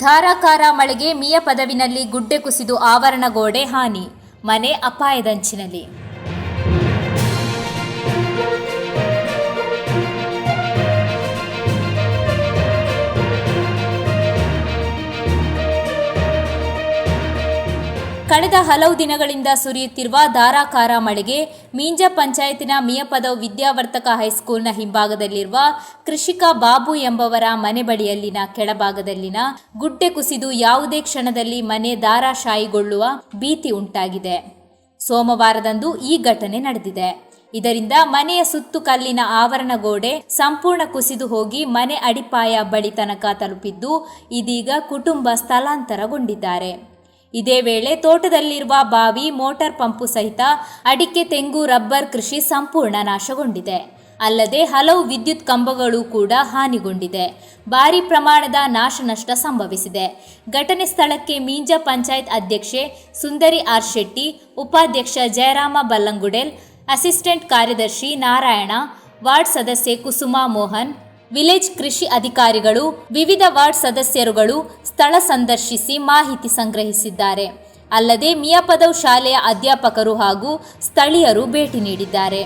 ಧಾರಾಕಾರ ಮಳೆಗೆ ಮಿಯ ಪದವಿನಲ್ಲಿ ಗುಡ್ಡೆ ಕುಸಿದು ಆವರಣ ಗೋಡೆ ಹಾನಿ ಮನೆ ಅಪಾಯದಂಚಿನಲ್ಲಿ ಕಳೆದ ಹಲವು ದಿನಗಳಿಂದ ಸುರಿಯುತ್ತಿರುವ ಧಾರಾಕಾರ ಮಳೆಗೆ ಮೀಂಜ ಪಂಚಾಯತಿನ ಮಿಯಪದವ್ ವಿದ್ಯಾವರ್ತಕ ಹೈಸ್ಕೂಲ್ನ ಹಿಂಭಾಗದಲ್ಲಿರುವ ಕೃಷಿಕ ಬಾಬು ಎಂಬವರ ಮನೆ ಬಳಿಯಲ್ಲಿನ ಕೆಳಭಾಗದಲ್ಲಿನ ಗುಡ್ಡೆ ಕುಸಿದು ಯಾವುದೇ ಕ್ಷಣದಲ್ಲಿ ಮನೆ ಧಾರಾಶಾಯಿಗೊಳ್ಳುವ ಭೀತಿ ಉಂಟಾಗಿದೆ. ಸೋಮವಾರದಂದು ಈ ಘಟನೆ ನಡೆದಿದೆ. ಇದರಿಂದ ಮನೆಯ ಸುತ್ತು ಕಲ್ಲಿನ ಆವರಣ ಗೋಡೆ ಸಂಪೂರ್ಣ ಕುಸಿದು ಹೋಗಿ ಮನೆ ಅಡಿಪಾಯ ಬಳಿ ತನಕ ತಲುಪಿದ್ದು ಇದೀಗ ಕುಟುಂಬ ಸ್ಥಳಾಂತರಗೊಂಡಿದ್ದಾರೆ. ಇದೇ ವೇಳೆ ತೋಟದಲ್ಲಿರುವ ಬಾವಿ, ಮೋಟಾರ್ ಪಂಪು ಸಹಿತ ಅಡಿಕೆ, ತೆಂಗು, ರಬ್ಬರ್ ಕೃಷಿ ಸಂಪೂರ್ಣ ನಾಶಗೊಂಡಿದೆ. ಅಲ್ಲದೆ ಹಲವು ವಿದ್ಯುತ್ ಕಂಬಗಳು ಕೂಡ ಹಾನಿಗೊಂಡಿದೆ. ಭಾರಿ ಪ್ರಮಾಣದ ನಾಶನಷ್ಟ ಸಂಭವಿಸಿದೆ. ಘಟನೆ ಸ್ಥಳಕ್ಕೆ ಮೀಂಜ ಪಂಚಾಯತ್ ಅಧ್ಯಕ್ಷೆ ಸುಂದರಿ ಆರ್ ಶೆಟ್ಟಿ, ಉಪಾಧ್ಯಕ್ಷ ಜಯರಾಮ ಬಲ್ಲಂಗುಡೆಲ್, ಅಸಿಸ್ಟೆಂಟ್ ಕಾರ್ಯದರ್ಶಿ ನಾರಾಯಣ, ವಾರ್ಡ್ ಸದಸ್ಯೆ ಕುಸುಮಾ ಮೋಹನ್ ವಿಲೇಜ್ ಕೃಷಿ ಅಧಿಕಾರಿಗಳು, ವಿವಿಧ ವಾರ್ಡ್ ಸದಸ್ಯರುಗಳು ಸ್ಥಳ ಸಂದರ್ಶಿಸಿ ಮಾಹಿತಿ ಸಂಗ್ರಹಿಸಿದ್ದಾರೆ. ಅಲ್ಲದೆ ಮಿಯಾಪದವ್ ಶಾಲೆಯ ಅಧ್ಯಾಪಕರು ಹಾಗೂ ಸ್ಥಳೀಯರು ಭೇಟಿ ನೀಡಿದ್ದಾರೆ.